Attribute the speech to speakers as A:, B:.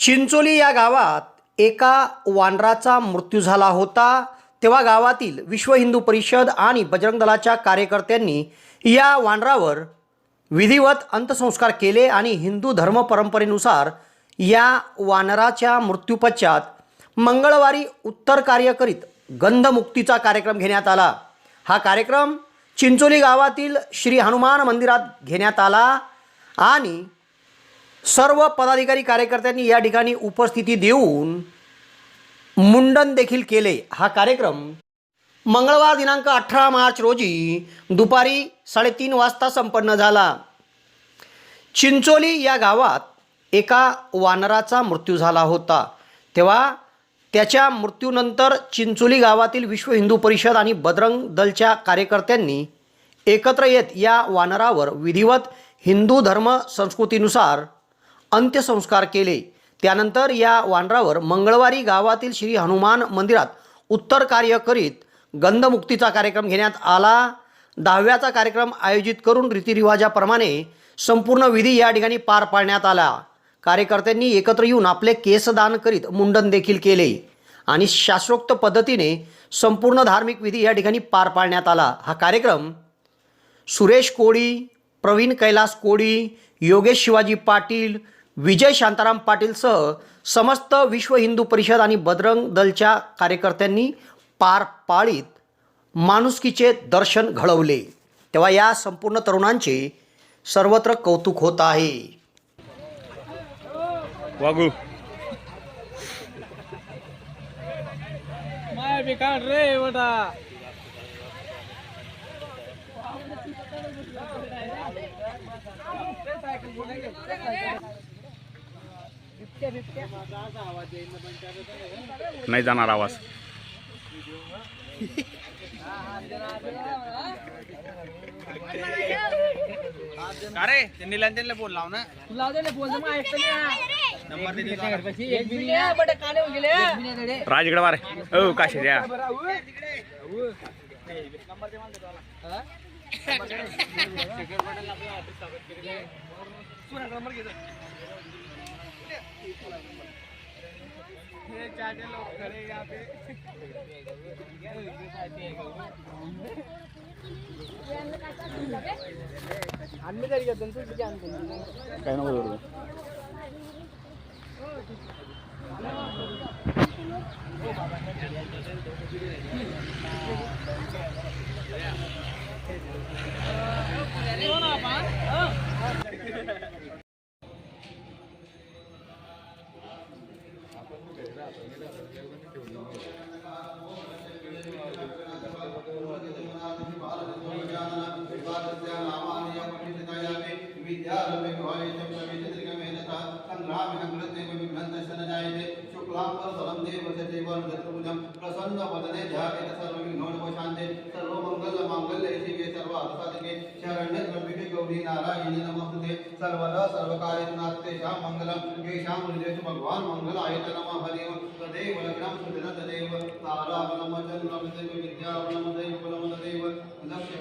A: चिंचोली या गावात एका वानराचा मृत्यू झाला होता. तेव्हा गावातील विश्व हिंदू परिषद आणि बजरंग दलाच्या कार्यकर्त्यांनी या वानरावर विधिवत अंत्यसंस्कार केले आणि हिंदू धर्म परंपरेनुसार या वानराच्या मृत्यूपश्चात मंगळवारी उत्तर कार्य करीत गंधमुक्तीचा कार्यक्रम घेण्यात आला. हा कार्यक्रम चिंचोली गावातील श्री हनुमान मंदिरात घेण्यात आला आणि सर्व पदाधिकारी कार्यकर्त्यांनी या ठिकाणी उपस्थिती देऊन मुंडन देखील केले. हा कार्यक्रम मंगळवार दिनांक अठरा मार्च रोजी दुपारी साडेतीन वाजता संपन्न झाला. चिंचोली या गावात एका वानराचा मृत्यू झाला होता. तेव्हा त्याच्या मृत्यूनंतर चिंचोली गावातील विश्व हिंदू परिषद आणि बजरंग दलच्या कार्यकर्त्यांनी एकत्र येत या वानरावर विधिवत हिंदू धर्म संस्कृतीनुसार अंत्यसंस्कार केले. त्यानंतर या वानरावर मंगळवारी गावातील श्री हनुमान मंदिरात उत्तर कार्य करीत गंधमुक्तीचा कार्यक्रम घेण्यात आला. दहाव्याचा कार्यक्रम आयोजित करून रीतिरिवाजाप्रमाणे संपूर्ण विधी या ठिकाणी पार पाडण्यात आला. कार्यकर्त्यांनी एकत्र येऊन आपले केसदान करीत मुंडन देखील केले आणि शास्त्रोक्त पद्धतीने संपूर्ण धार्मिक विधी या ठिकाणी पार पाडण्यात आला. हा कार्यक्रम सुरेश कोळी प्रवीण कैलास कोळी योगेश शिवाजी पाटील विजय शांताराम पाटीलसह समस्त विश्व हिंदू परिषद आणि बजरंग दलच्या कार्यकर्त्यांनी पार पाळीत माणुसकीचे दर्शन घडवले. तेव्हा या संपूर्ण तरुणांचे सर्वत्र कौतुक होत आहे.
B: वागू
C: रे
B: नाही जाणार आवाज.
D: अरे ते निलंजनला बोल लाव ना.
C: लाव दे ना बोल मग ऐकतो ना. नंबर दे ये बिलिया
B: लोग खड़े यहाँ पे
C: आम्ही तरी घेतो तू किती आणतो
B: काय नको करू.
E: प्रसन्न वदने ध्यायेत सर्वविघ्नोपशान्ते सर्वमङ्गलमाङ्गल्ये शिवे सर्वार्थसाधके शरण्ये त्र्यम्बके गौरी नारायणी नमस्ते सर्वदा सर्वकार्येषु श्याम मंगलम येषां हृदय भगवान मंगल आयत नम हरि तदेव लग्नं सुदिन तदेव. ताराबलं चन्द्रं विद्या विद्याबलं तदैव बलं तदेव लक्ष्य